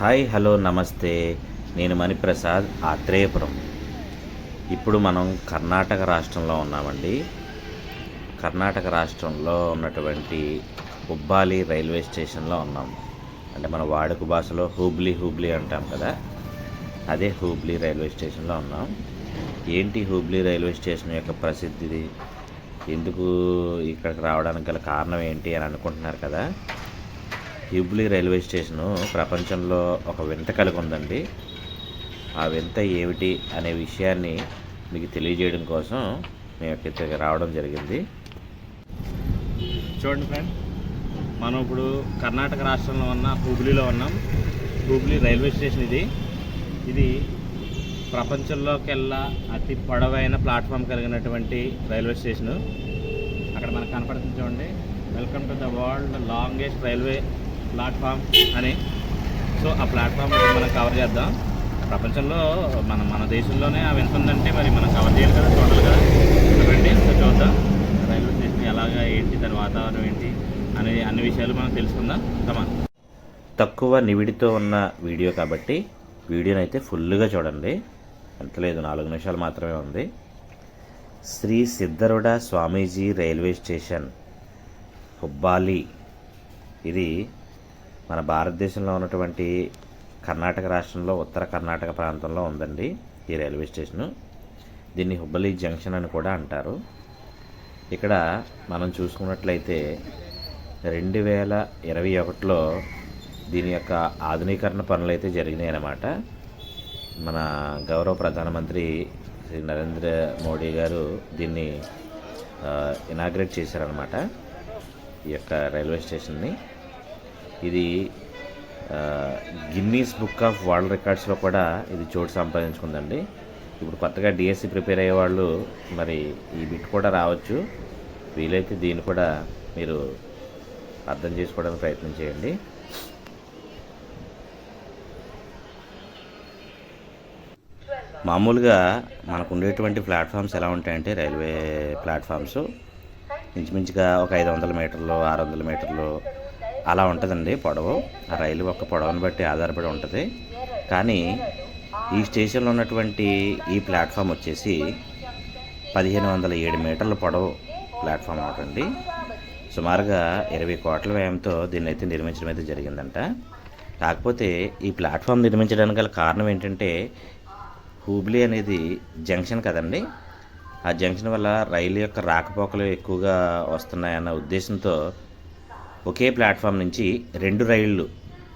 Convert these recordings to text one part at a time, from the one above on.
Hi hello నమస్తే. నేను మణిప్రసాద్ ఆత్రేయపురం. ఇప్పుడు మనం కర్ణాటక రాష్ట్రంలో ఉన్నామండి. కర్ణాటక రాష్ట్రంలో ఉన్నటువంటి హుబ్బాలి రైల్వే స్టేషన్లో ఉన్నాం. అంటే మన వాడుక భాషలో హూబ్లీ హూబ్లీ అంటాం కదా. అదే హూబ్లీ రైల్వే స్టేషన్లో ఉన్నాం. ఏంటి హూబ్లీ రైల్వే స్టేషన్ యొక్క ప్రసిద్ధిది ఎందుకు ఇక్కడికి రావడానికి గల కారణం ఏంటి అని అనుకుంటున్నారు కదా. హుబ్లీ రైల్వే స్టేషను ప్రపంచంలో ఒక వింత కలిగి ఉందండి ఆ వింత ఏమిటి అనే విషయాన్ని మీకు తెలియజేయడం కోసం మేము ఇక్కడికి రావడం జరిగింది. చూడండి ఫ్రెండ్ మనం ఇప్పుడు కర్ణాటక రాష్ట్రంలో ఉన్న హుబ్లీలో ఉన్నాం. హుబ్లీ రైల్వే స్టేషన్ ఇది. ఇది ప్రపంచంలోకెల్లా అతి పొడవైన ప్లాట్ఫామ్ కలిగినటువంటి రైల్వే స్టేషను. అక్కడ మనకు కనపడుతుంది చూడండి. Welcome to the world longest railway platform అని. సో ఆ ప్లాట్ఫామ్ మనం కవర్ చేద్దాం. ప్రపంచంలో మన మన దేశంలోనే అవి ఎంత ఉందంటే మరి మనం కవర్ చేయాలి కదా చూడాలి కదా రండి సో చూద్దాం. రైల్వే స్టేషన్ ఎలాగా ఏంటి దాని వాతావరణం ఏంటి అనే అన్ని విషయాలు మనం తెలుసుకుందాం. తమ తక్కువ నివిడితో ఉన్న వీడియో కాబట్టి వీడియోని అయితే ఫుల్గా చూడండి. ఎంత లేదు నాలుగు నిమిషాలు మాత్రమే ఉంది. Shri Siddharudha Swamiji railway station Hubballi. ఇది మన భారతదేశంలో ఉన్నటువంటి కర్ణాటక రాష్ట్రంలో ఉత్తర కర్ణాటక ప్రాంతంలో ఉందండి ఈ రైల్వే స్టేషను. దీన్ని హుబ్బలి జంక్షన్ అని కూడా అంటారు. ఇక్కడ మనం చూసుకున్నట్లయితే రెండు వేల ఇరవై ఒకటిలో దీని యొక్క ఆధునీకరణ పనులు అయితే జరిగినాయి అన్నమాట. మన గౌరవ ప్రధానమంత్రి శ్రీ నరేంద్ర మోడీ గారు దీన్ని ఇనాగ్రేట్ చేశారనమాట ఈ యొక్క రైల్వే స్టేషన్ని. ఇది గిన్నీస్ బుక్ ఆఫ్ వరల్డ్ రికార్డ్స్లో కూడా ఇది చోటు సంపాదించుకుందండి. ఇప్పుడు కొత్తగా డిఎస్సి ప్రిపేర్ అయ్యే వాళ్ళు మరి ఈ బిట్ కూడా రావచ్చు. వీలైతే దీన్ని కూడా మీరు అర్థం చేసుకోవడానికి ప్రయత్నం చేయండి. మామూలుగా మనకు ఉండేటువంటి ప్లాట్ఫామ్స్ ఎలా ఉంటాయంటే రైల్వే ప్లాట్ఫామ్స్. ఇంచుమించుగా ఒక ఐదు వందల మీటర్లు ఆరు వందల మీటర్లు అలా ఉంటుందండి పొడవు. ఆ రైలు యొక్క పొడవును బట్టి ఆధారపడి ఉంటుంది. కానీ ఈ స్టేషన్లో ఉన్నటువంటి ఈ ప్లాట్ఫామ్ వచ్చేసి పదిహేను వందల ఏడు మీటర్ల పొడవు ప్లాట్ఫామ్ ఒకటండి సుమారుగా ఇరవై కోట్ల వ్యయంతో దీన్ని అయితే నిర్మించడం అయితే జరిగిందంట. కాకపోతే ఈ ప్లాట్ఫామ్ నిర్మించడానికి గల కారణం ఏంటంటే హూబ్లీ అనేది జంక్షన్ కదండి. ఆ జంక్షన్ వల్ల రైలు యొక్క రాకపోకలు ఎక్కువగా వస్తున్నాయన్న ఉద్దేశంతో ఒకే ప్లాట్ఫామ్ నుంచి రెండు రైళ్ళు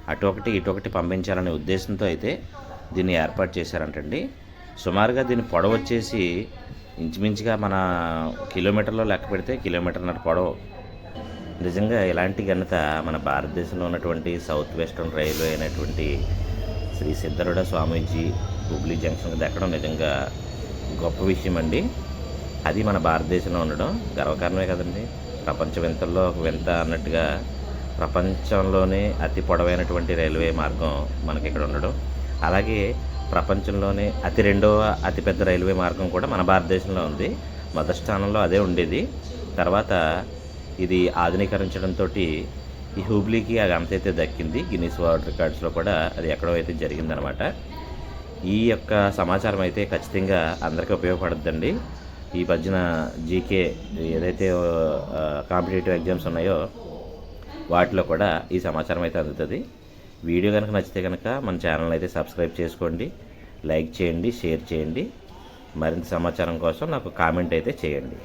అటు ఒకటి ఇటు ఒకటి పంపించాలనే ఉద్దేశంతో అయితే దీన్ని ఏర్పాటు చేశారంటండి. సుమారుగా దీని పొడవు వచ్చేసి ఇంచుమించుగా మన కిలోమీటర్లో లెక్క పెడితే కిలోమీటర్న్నర పొడవు. నిజంగా ఇలాంటి ఘనత మన భారతదేశంలో ఉన్నటువంటి సౌత్ వెస్టర్న్ రైల్వే అయినటువంటి శ్రీ సిద్ధరుడ స్వామీజీ హుబ్లీ జంక్షన్ దక్కడం నిజంగా గొప్ప విషయం అండి అది మన భారతదేశంలో ఉండడం గర్వకారణమే కదండి. ప్రపంచ వింతల్లో ఒక వింత అన్నట్టుగా ప్రపంచంలోనే అతి పొడవైనటువంటి రైల్వే మార్గం మనకి ఇక్కడ ఉండడం. అలాగే ప్రపంచంలోనే అతి రెండవ అతిపెద్ద రైల్వే మార్గం కూడా మన భారతదేశంలో ఉంది. మొదటి స్థానంలో అదే ఉండేది. తర్వాత ఇది ఆధునీకరించడంతో ఈ హూబ్లీకి ఆ ఘనత అయితే దక్కింది. గిన్నీస్ వరల్డ్ రికార్డ్స్లో కూడా అది ఎక్కడో అయితే జరిగిందనమాట. ఈ యొక్క సమాచారం అయితే ఖచ్చితంగా అందరికీ ఉపయోగపడుద్దండి. ఈ మధ్యన జీకే ఏదైతే కాంపిటేటివ్ ఎగ్జామ్స్ ఉన్నాయో వాటిలో కూడా ఈ సమాచారం అయితే అందుతుంది. వీడియో కనుక నచ్చితే కనుక మన ఛానల్ అయితే సబ్స్క్రైబ్ చేసుకోండి లైక్ చేయండి షేర్ చేయండి. మరింత సమాచారం కోసం నాకు కామెంట్ అయితే చేయండి.